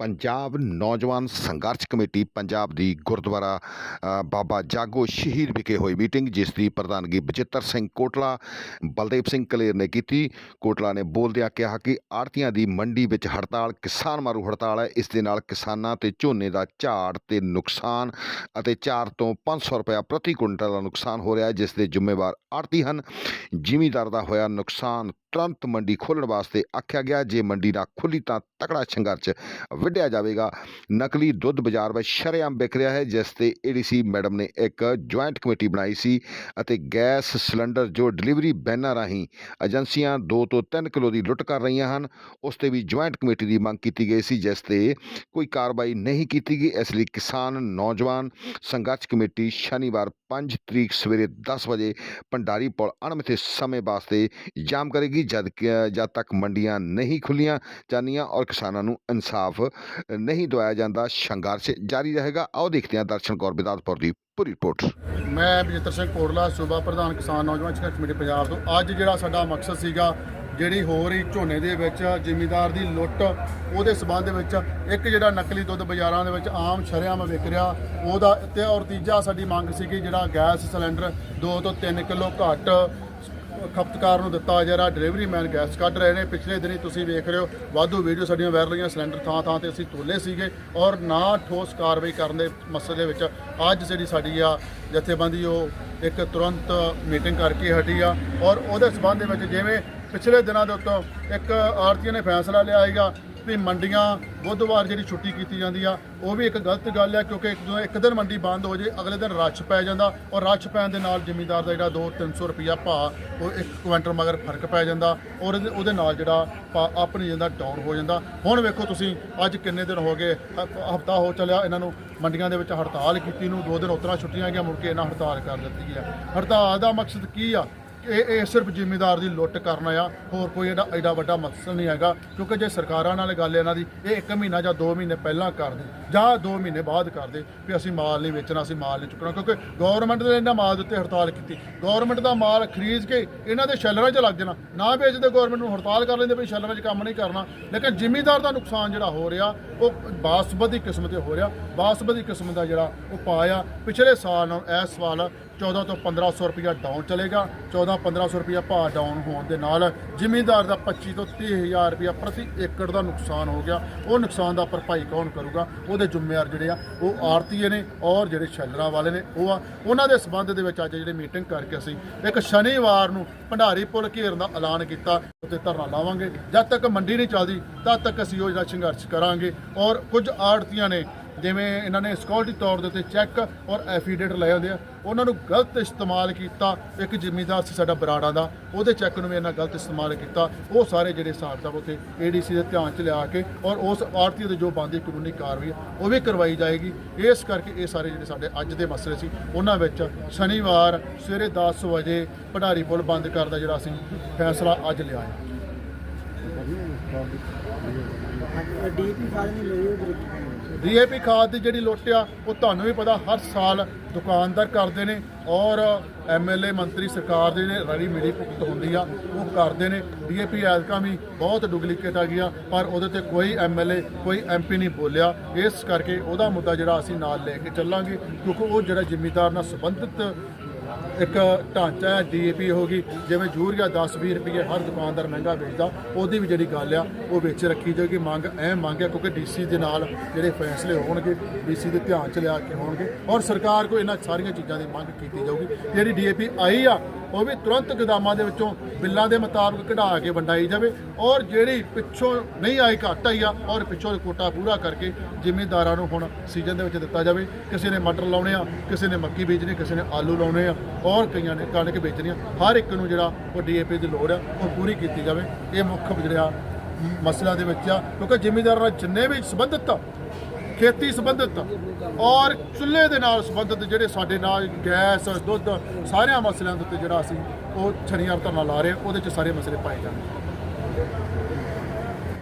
ਪੰਜਾਬ ਨੌਜਵਾਨ ਸੰਘਰਸ਼ ਕਮੇਟੀ ਪੰਜਾਬ ਦੀ ਗੁਰਦੁਆਰਾ ਬਾਬਾ ਜਾਗੋ ਸ਼ਹੀਦ ਵਿਖੇ ਹੋਈ ਮੀਟਿੰਗ, ਜਿਸ ਦੀ ਪ੍ਰਧਾਨਗੀ ਬਚਿੱਤਰ ਸਿੰਘ ਕੋਟਲਾ, ਬਲਦੇਵ ਸਿੰਘ ਕਲੇਰ ਨੇ ਕੀਤੀ। ਕੋਟਲਾ ਨੇ ਬੋਲਦਿਆਂ ਕਿਹਾ ਕਿ ਆੜਤੀਆਂ ਦੀ ਮੰਡੀ ਵਿੱਚ ਹੜਤਾਲ ਕਿਸਾਨ ਮਾਰੂ ਹੜਤਾਲ ਹੈ। ਇਸ ਦੇ ਨਾਲ ਕਿਸਾਨਾਂ ਤੇ ਝੋਨੇ ਦਾ ਝਾੜ ਤੇ ਨੁਕਸਾਨ ਅਤੇ 4 ਤੋਂ 500 ਰੁਪਏ ਪ੍ਰਤੀ ਕੁਇੰਟਲ ਦਾ ਨੁਕਸਾਨ ਹੋ ਰਿਹਾ ਹੈ, ਜਿਸ ਦੇ ਜ਼ਿੰਮੇਵਾਰ ਆੜਤੀ ਹਨ। ਜ਼ਿਮੀਦਾਰ ਦਾ ਹੋਇਆ ਨੁਕਸਾਨ ਤੁਰੰਤ ਮੰਡੀ ਖੋਲ੍ਹਣ ਵਾਸਤੇ ਆਖਿਆ ਗਿਆ ਜੇ ਮੰਡੀ ਨਾ ਖੁੱਲੀ ਤਾਂ ਤਕੜਾ ਸੰਘਰਸ਼ ਵਿੱਢਿਆ ਜਾਵੇਗਾ ਨਕਲੀ ਦੁੱਧ ਬਾਜ਼ਾਰ ਵਿੱਚ ਸ਼ਰੇਆਮ ਵਿਕ ਰਿਹਾ ਹੈ ਜਿਸ ਤੇ ਏਡੀਸੀ ਮੈਡਮ ਨੇ ਇੱਕ ਜੁਆਇੰਟ ਕਮੇਟੀ ਬਣਾਈ ਸੀ ਅਤੇ ਗੈਸ ਸਿਲੰਡਰ ਜੋ ਡਿਲੀਵਰੀ ਬੈਨਾਂ ਰਾਹੀਂ ਏਜੰਸੀਆਂ 2 ਤੋਂ 3 ਕਿਲੋ ਦੀ ਲੁੱਟ ਕਰ ਰਹੀਆਂ ਹਨ ਉਸ ਤੇ ਵੀ ਜੁਆਇੰਟ ਕਮੇਟੀ ਦੀ ਮੰਗ ਕੀਤੀ ਗਈ ਸੀ ਜਿਸ ਤੇ ਕੋਈ ਕਾਰਵਾਈ ਨਹੀਂ ਕੀਤੀ ਗਈ ਇਸ ਲਈ ਕਿਸਾਨ ਨੌਜਵਾਨ ਸੰਘਰਸ਼ ਕਮੇਟੀ ਸ਼ਨੀਵਾਰ 5 ਤਰੀਕ ਸਵੇਰੇ 10 ਵਜੇ ਭੰਡਾਰੀ ਪੁਲ ਅਣਮਿੱਥੇ ਸਮੇਂ ਵਾਸਤੇ ਜਾਮ ਕਰੇਗੀ ਜਦ ਜਦ ਤੱਕ ਮੰਡੀਆਂ ਨਹੀਂ ਖੁੱਲੀਆਂ ਜਾਂਦੀਆਂ ਔਰ ਕਿਸਾਨਾਂ ਨੂੰ ਇਨਸਾਫ ਨਹੀਂ ਦਵਾਇਆ ਜਾਂਦਾ, ਸੰਘਰਸ਼ ਜਾਰੀ ਰਹੇਗਾ। ਆਓ ਦੇਖਦੇ ਹਾਂ ਦਰਸ਼ਨ ਕੌਰ ਬਿਦਾਤਪੁਰ ਦੀ ਪੂਰੀ ਰਿਪੋਰਟ। ਮੈਂ ਬਜਿੱਤਰ ਸਿੰਘ ਕੋਟਲਾ, ਸੂਬਾ ਪ੍ਰਧਾਨ ਕਿਸਾਨ ਨੌਜਵਾਨ ਸੰਘਰਸ਼ ਕਮੇਟੀ ਪੰਜਾਬ ਤੋਂ। ਅੱਜ ਜਿਹੜਾ ਸਾਡਾ ਮਕਸਦ ਸੀਗਾ, ਜਿਹੜੀ ਹੋ ਰਹੀ ਝੋਨੇ ਦੇ ਵਿੱਚ ਜ਼ਿਮੀਦਾਰ ਦੀ ਲੁੱਟ, ਉਹਦੇ ਸਬੰਧ ਵਿੱਚ ਇੱਕ ਜਿਹੜਾ ਨਕਲੀ ਦੁੱਧ ਬਾਜ਼ਾਰਾਂ ਦੇ ਵਿੱਚ ਆਮ ਸ਼ਰੇਆਮ ਵਿਕ ਰਿਹਾ, ਉਹਦਾ ਤੇ ਔਰ ਤੀਜਾ ਸਾਡੀ ਮੰਗ ਸੀਗੀ ਜਿਹੜਾ ਗੈਸ ਸਿਲੰਡਰ 2 ਤੋਂ 3 ਕਿਲੋ ਘੱਟ ਖਪਤਕਾਰ ਨੂੰ ਦਿੱਤਾ ਜਾ ਰਿਹਾ ਡਿਲੀਵਰੀ ਮੈਨ ਗੈਸ ਕੱਢ ਰਹੇ ਨੇ। ਪਿਛਲੇ ਦਿਨੀ ਤੁਸੀਂ ਵੇਖ ਰਹੇ ਹੋ, ਵਾਧੂ ਵੀਡੀਓ ਸਾਡੀਆਂ ਵਾਇਰਲ ਹੋਈਆਂ ਸਿਲੰਡਰ ਥਾਂ ਥਾਂ ਤੇ ਅਸੀਂ ਤੋਲੇ ਸੀਗੇ ਔਰ ਨਾ ਠੋਸ ਕਾਰਵਾਈ ਕਰਨ ਦੇ ਮਸਲੇ ਵਿੱਚ ਅੱਜ ਜਿਹੜੀ ਸਾਡੀ ਆ ਜਥੇਬੰਦੀ, ਉਹ ਇੱਕ ਤੁਰੰਤ ਮੀਟਿੰਗ ਕਰਕੇ ਹਟੀ ਆ ਔਰ ਉਹਦੇ ਸਬੰਧ ਦੇ ਵਿੱਚ ਜਿਵੇਂ ਪਿਛਲੇ ਦਿਨਾਂ ਦੇ ਉੱਤੋਂ ਇੱਕ ਆਰਤੀ ਨੇ ਫੈਸਲਾ ਲਿਆ ਹੈਗਾ ਵੀ ਮੰਡੀਆਂ ਬੁੱਧਵਾਰ ਜਿਹੜੀ ਛੁੱਟੀ ਕੀਤੀ ਜਾਂਦੀ ਆ, ਉਹ ਵੀ ਇੱਕ ਗਲਤ ਗੱਲ ਹੈ ਕਿਉਂਕਿ ਜਦੋਂ ਇੱਕ ਦਿਨ ਮੰਡੀ ਬੰਦ ਹੋ ਜੇ, ਅਗਲੇ ਦਿਨ ਰੱਛ ਪੈ ਜਾਂਦਾ ਔਰ ਰੱਛ ਪੈਣ ਦੇ ਨਾਲ ਜ਼ਿਮੀਂਦਾਰ ਦਾ ਜਿਹੜਾ 2-300 ਰੁਪਿਆ ਭਾਅ, ਉਹ ਇੱਕ ਕੁਇੰਟਲ ਮਗਰ ਫ਼ਰਕ ਪੈ ਜਾਂਦਾ ਔਰ ਉਹਦੇ ਨਾਲ ਜਿਹੜਾ ਭਾਅ ਆਪਣੀ ਜਾਂਦਾ ਡਾਊਨ ਹੋ ਜਾਂਦਾ। ਹੁਣ ਵੇਖੋ ਤੁਸੀਂ, ਅੱਜ ਕਿੰਨੇ ਦਿਨ ਹੋ ਗਏ ਹਫਤਾ ਹੋ ਚੱਲਿਆ, ਇਹਨਾਂ ਨੂੰ ਮੰਡੀਆਂ ਦੇ ਵਿੱਚ ਹੜਤਾਲ ਕੀਤੀ ਨੂੰ, ਦੋ ਦਿਨ ਉਤਰਾ ਛੁੱਟੀਆਂ ਗਈਆਂ, ਮੁੜ ਕੇ ਇਹਨਾਂ ਹੜਤਾਲ ਕਰ ਦਿੱਤੀ ਹੈ। ਹੜਤਾਲ ਦਾ ਮਕਸਦ ਕੀ ਆ? ਇਹ ਇਹ ਸਿਰਫ ਜ਼ਿਮੀਦਾਰ ਦੀ ਲੁੱਟ ਕਰਨਾ ਆ ਹੋਰ ਕੋਈ ਇਹਦਾ ਐਡਾ ਵੱਡਾ ਮਕਸਦ ਨਹੀਂ ਹੈਗਾ, ਕਿਉਂਕਿ ਜੇ ਸਰਕਾਰਾਂ ਨਾਲ ਗੱਲ ਇਹਨਾਂ ਦੀ, ਇਹ 1 ਮਹੀਨਾ ਜਾਂ 2 ਮਹੀਨੇ ਪਹਿਲਾਂ ਕਰਦੇ ਜਾਂ 2 ਮਹੀਨੇ ਬਾਅਦ ਕਰਦੇ ਵੀ ਅਸੀਂ ਮਾਲ ਨਹੀਂ ਵੇਚਣਾ, ਅਸੀਂ ਮਾਲ ਨਹੀਂ ਚੁੱਕਣਾ, ਕਿਉਂਕਿ ਗਵਰਨਮੈਂਟ ਨੇ ਇਹਨਾਂ ਮਾਲ ਦਿੱਤੇ ਹੜਤਾਲ ਕੀਤੀ। ਗਵਰਨਮੈਂਟ ਦਾ ਮਾਲ ਖਰੀਦ ਕੇ ਇਹਨਾਂ ਦੇ ਸ਼ੈਲਰਾਂ 'ਚ ਲੱਗ ਜਾਣਾ, ਨਾ ਵੇਚਦੇ ਗਵਰਨਮੈਂਟ ਨੂੰ ਹੜਤਾਲ ਕਰ ਲੈਂਦੇ ਵੀ ਸ਼ੈਲਰਾਂ 'ਚ ਕੰਮ ਨਹੀਂ ਕਰਨਾ, ਲੇਕਿਨ ਜ਼ਿਮੀਦਾਰ ਦਾ ਨੁਕਸਾਨ ਜਿਹੜਾ ਹੋ ਰਿਹਾ, ਉਹ ਬਾਸਮਤੀ ਕਿਸਮ ਤੇ ਹੋ ਰਿਹਾ। ਬਾਸਮਤੀ ਕਿਸਮ ਦਾ ਜਿਹੜਾ ਉਹ ਪਾਇਆ, ਪਿਛਲੇ ਸਾਲ ਨਾਲ, ਇਸ ਸਾਲ 14 ਤੋਂ 1500 ਰੁਪਇਆ ਡਾਊਨ ਚਲੇਗਾ 14 1500 ਰੁਪਇਆ ਭਾਅ ਡਾਊਨ ਹੋਣ ਦੇ ਨਾਲ ਜ਼ਿਮੀਂਦਾਰ ਦਾ 25 ਤੋਂ 30000 ਰੁਪਇਆ ਪ੍ਰਤੀ ਏਕੜ ਦਾ ਨੁਕਸਾਨ ਹੋ ਗਿਆ। ਉਹ ਨੁਕਸਾਨ ਦਾ ਭਰਪਾਈ ਕੌਣ ਕਰੂਗਾ? ਉਹਦੇ ਜ਼ਿੰਮੇਵਾਰ ਜਿਹੜੇ ਆ, ਉਹ ਆੜਤੀਏ ਨੇ ਔਰ ਜਿਹੜੇ ਸ਼ੈਲਰਾਂ ਵਾਲੇ ਨੇ, ਉਹ ਆ। ਉਹਨਾਂ ਦੇ ਸਬੰਧ ਦੇ ਵਿੱਚ ਅੱਜ ਜਿਹੜੇ ਮੀਟਿੰਗ ਕਰਕੇ ਅਸੀਂ ਇੱਕ ਸ਼ਨੀਵਾਰ ਨੂੰ ਭੰਡਾਰੀ ਪੁਲ ਘੇਰਨ ਦਾ ਐਲਾਨ ਕੀਤਾ, ਉੱਤੇ ਧਰਨਾ ਲਾਵਾਂਗੇ। ਜਦ ਤੱਕ ਮੰਡੀ ਨਹੀਂ ਚੱਲਦੀ, ਤਦ ਤੱਕ ਅਸੀਂ ਉਹ ਜਿਹੜਾ ਸੰਘਰਸ਼ ਕਰਾਂਗੇ। ਔਰ ਕੁਝ ਆੜਤੀਆਂ ਨੇ ਜਿਵੇਂ ਇਹਨਾਂ ਨੇ ਸਿਕਿਉਰਿਟੀ ਤੌਰ ਦੇ ਉੱਤੇ ਚੈੱਕ ਔਰ ਐਫੀਡੇਟ ਲਏ ਹੁੰਦੇ ਆ, ਉਹਨਾਂ ਨੂੰ ਗਲਤ ਇਸਤੇਮਾਲ ਕੀਤਾ ਇੱਕ ਜ਼ਿਮੀਂਦਾਰ ਸੀ ਸਾਡਾ ਬਰਾੜਾ ਦਾ, ਉਹਦੇ ਚੈੱਕ ਨੂੰ ਵੀ ਇਹਨਾਂ ਗਲਤ ਇਸਤੇਮਾਲ ਕੀਤਾ, ਉਹ ਸਾਰੇ ਜਿਹੜੇ ਹਿਸਾਬ ਕਿਤਾਬ ਉੱਤੇ ਏਡੀਸੀ ਦੇ ਧਿਆਨ 'ਚ ਲਿਆ ਕੇ ਔਰ ਉਸ ਆੜਤੀ ਦੇ ਜੋ ਬੰਦੀ ਕਾਨੂੰਨੀ ਕਾਰਵਾਈ ਉਹ ਵੀ ਕਰਵਾਈ ਜਾਏਗੀ। ਇਸ ਕਰਕੇ ਇਹ ਸਾਰੇ ਜਿਹੜੇ ਸਾਡੇ ਅੱਜ ਦੇ ਮਸਲੇ ਸੀ, ਉਹਨਾਂ ਵਿੱਚ ਸ਼ਨੀਵਾਰ ਸਵੇਰੇ 10 ਵਜੇ ਭੰਡਾਰੀ ਪੁਲ ਬੰਦ ਕਰਨ ਦਾ ਜਿਹੜਾ ਅਸੀਂ ਫੈਸਲਾ ਅੱਜ ਲਿਆ ਹੈ ਡੀਪੀ ਖਾਦ ਨਹੀਂ ਲਈ ਉਹ ਡੀਏਪੀ ਖਾਦ ਦੀ ਜਿਹੜੀ ਲੁੱਟ ਆ, ਉਹ ਤੁਹਾਨੂੰ ਵੀ ਪਤਾ ਹਰ ਸਾਲ ਦੁਕਾਨਦਾਰ ਕਰਦੇ ਨੇ ਔਰ ਐਮਐਲਏ ਮੰਤਰੀ ਸਰਕਾਰ ਦੇ ਨੇ ਰਲੀ ਮਿਲੀ ਭੁਗਤ ਹੁੰਦੀ ਆ, ਉਹ ਕਰਦੇ ਨੇ। ਡੀਏਪੀ ਐਲਕਾ ਵੀ ਬਹੁਤ ਡੁਪਲੀਕੇਟ ਆ ਗਿਆ ਪਰ ਉਹਦੇ ਤੇ ਕੋਈ ਐਮਐਲਏ ਕੋਈ ਐਮਪੀ ਨਹੀਂ ਬੋਲਿਆ। ਇਸ ਕਰਕੇ ਉਹਦਾ ਮੁੱਦਾ ਜਿਹੜਾ ਅਸੀਂ ਨਾਲ ਲੈ ਕੇ ਚੱਲਾਂਗੇ, ਕਿਉਂਕਿ ਉਹ ਜਿਹੜਾ ਜ਼ਿਮੀਦਾਰ ਨਾਲ ਸੰਬੰਧਿਤ ਇੱਕ ਢਾਂਚਾ ਹੈ ਡੀਏਪੀ ਹੋ ਗਈ, ਜਿਵੇਂ ਯੂਰੀਆ 10-20 ਰੁਪਏ ਹਰ ਦੁਕਾਨਦਾਰ ਮਹਿੰਗਾ ਵੇਚਦਾ, ਉਹਦੀ ਵੀ ਜਿਹੜੀ ਗੱਲ ਆ, ਉਹ ਵਿੱਚ ਰੱਖੀ ਜਾਏਗੀ ਮੰਗ ਐ ਮੰਗ ਹੈ ਕਿਉਂਕਿ ਡੀਸੀ ਦੇ ਨਾਲ ਜਿਹੜੇ ਫੈਸਲੇ ਹੋਣਗੇ, ਡੀਸੀ ਦੇ ਧਿਆਨ ਚ ਲਿਆ ਕੇ ਹੋਣਗੇ ਔਰ ਸਰਕਾਰ ਕੋ ਇਹਨਾਂ ਸਾਰੀਆਂ ਚੀਜ਼ਾਂ ਦੀ ਮੰਗ ਕੀਤੀ ਜਾਊਗੀ। ਜਿਹੜੀ ਡੀਏਪੀ ਆਈ ਆ, ਉਹ ਵੀ ਤੁਰੰਤ ਗੋਦਾਮਾਂ ਦੇ ਵਿੱਚੋਂ ਬਿੱਲਾਂ ਦੇ ਮੁਤਾਬਕ ਕਢਾ ਕੇ ਵੰਡਾਈ ਜਾਵੇ ਔਰ ਜਿਹੜੀ ਪਿੱਛੋਂ ਨਹੀਂ ਆਈ ਘੱਟ ਆਈ ਆ, ਔਰ ਪਿੱਛੋਂ ਕੋਟਾ ਪੂਰਾ ਕਰਕੇ ਜ਼ਿਮੀਂਦਾਰਾਂ ਨੂੰ ਹੁਣ ਸੀਜ਼ਨ ਦੇ ਵਿੱਚ ਦਿੱਤਾ ਜਾਵੇ। ਕਿਸੇ ਨੇ ਮਟਰ ਲਾਉਣੇ ਆ, ਕਿਸੇ ਨੇ ਮੱਕੀ ਬੀਜਣੀ, ਕਿਸੇ ਨੇ ਆਲੂ ਲਾਉਣੇ ਆ ਔਰ ਕਈਆਂ ਨੇ ਕਣਕ ਵੇਚਣੀਆਂ। ਹਰ ਇੱਕ ਨੂੰ ਜਿਹੜਾ ਉਹ ਡੀਏਪੀ ਦੀ ਲੋੜ ਆ ਉਹ ਪੂਰੀ ਕੀਤੀ ਜਾਵੇ। ਇਹ ਮੁੱਖ ਜਿਹੜਾ ਮਸਲਾ ਦੇ ਵਿੱਚ ਆ। ਕਿਉਂਕਿ ਜ਼ਿਮੀਂਦਾਰਾਂ ਨਾਲ ਜਿੰਨੇ ਵੀ ਸੰਬੰਧਿਤ ਖੇਤੀ ਸੰਬੰਧਿਤ ਔਰ ਚੁੱਲ੍ਹੇ ਦੇ ਨਾਲ ਸੰਬੰਧਿਤ ਜਿਹੜੇ ਸਾਡੇ ਨਾਲ ਗੈਸ ਦੁੱਧ ਸਾਰਿਆਂ ਮਸਲਿਆਂ ਦੇ ਉੱਤੇ ਜਿਹੜਾ ਅਸੀਂ ਉਹ ਛਣੀਆਂ ਧਰਨਾ ਲਾ ਰਹੇ ਹਾਂ, ਉਹਦੇ ਚ ਸਾਰੇ ਮਸਲੇ ਪਾਏ ਜਾਣਗੇ।